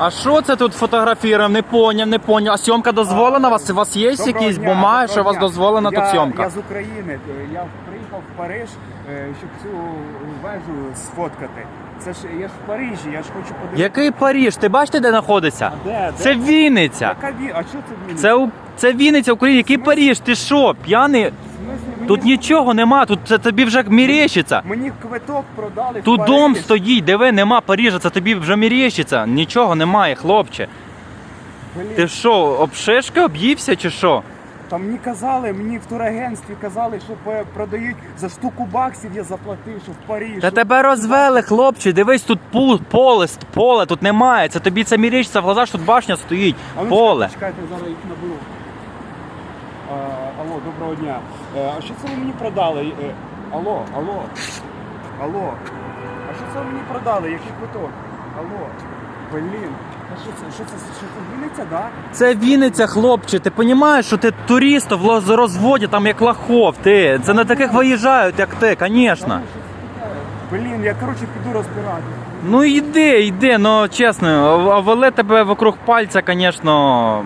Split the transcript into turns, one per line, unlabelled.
А що це тут фотографіруємо? Не поняв, не поняв. А зйомка дозволена? У вас, у вас є
Доброго
якісь
дня,
бумаги, що у вас
дня.
дозволена
я,
тут?
Я з України. Я приїхав в Париж, е, щоб цю вежу сфоткати. Це ж я ж в Парижі, я ж хочу подивитися.
Який Паріж? Ти бачите, де знаходиться?
А де?
Це
де?
Вінниця.
Яка ві... А що це в?
Це, у- це Вінниця, Україна. Який Паріж? Ти що, п'яний? Тут нічого нема, тут це тобі вже мірєщиться.
Мені квиток продали
Тут
в
дом
Париж.
стоїть, диви, нема Парижа, це тобі вже мірєщиться. Нічого немає, хлопче.
Блін,
Ти що, об шишки об'ївся чи що?
Там мені казали, мені в турагентстві казали, що продають за штуку баксів я заплатив, що в Париж.
Та тебе розвели, хлопче, дивись, тут пул, поле, поле тут немає. Це тобі це мірєщиться в глазах, що тут башня стоїть.
А ну,
Поле.
Чекайте, зараз їх наберу. А, алло, доброго дня. Е, а що це ви мені продали? Е, алло, алло. Алло. А що це ви мені продали? Який квиток? Алло. Блін. А що це? Що це? Що це Вінниця, да?
Це Вінниця, хлопче. Ти розумієш, що ти турист в розводі, там як лохов. Ти. Це на таких виїжджають, як ти, звісно.
Блін, я коротше піду розбирати.
Ну йди, йди, ну чесно, а вели тебе вокруг пальця, звісно,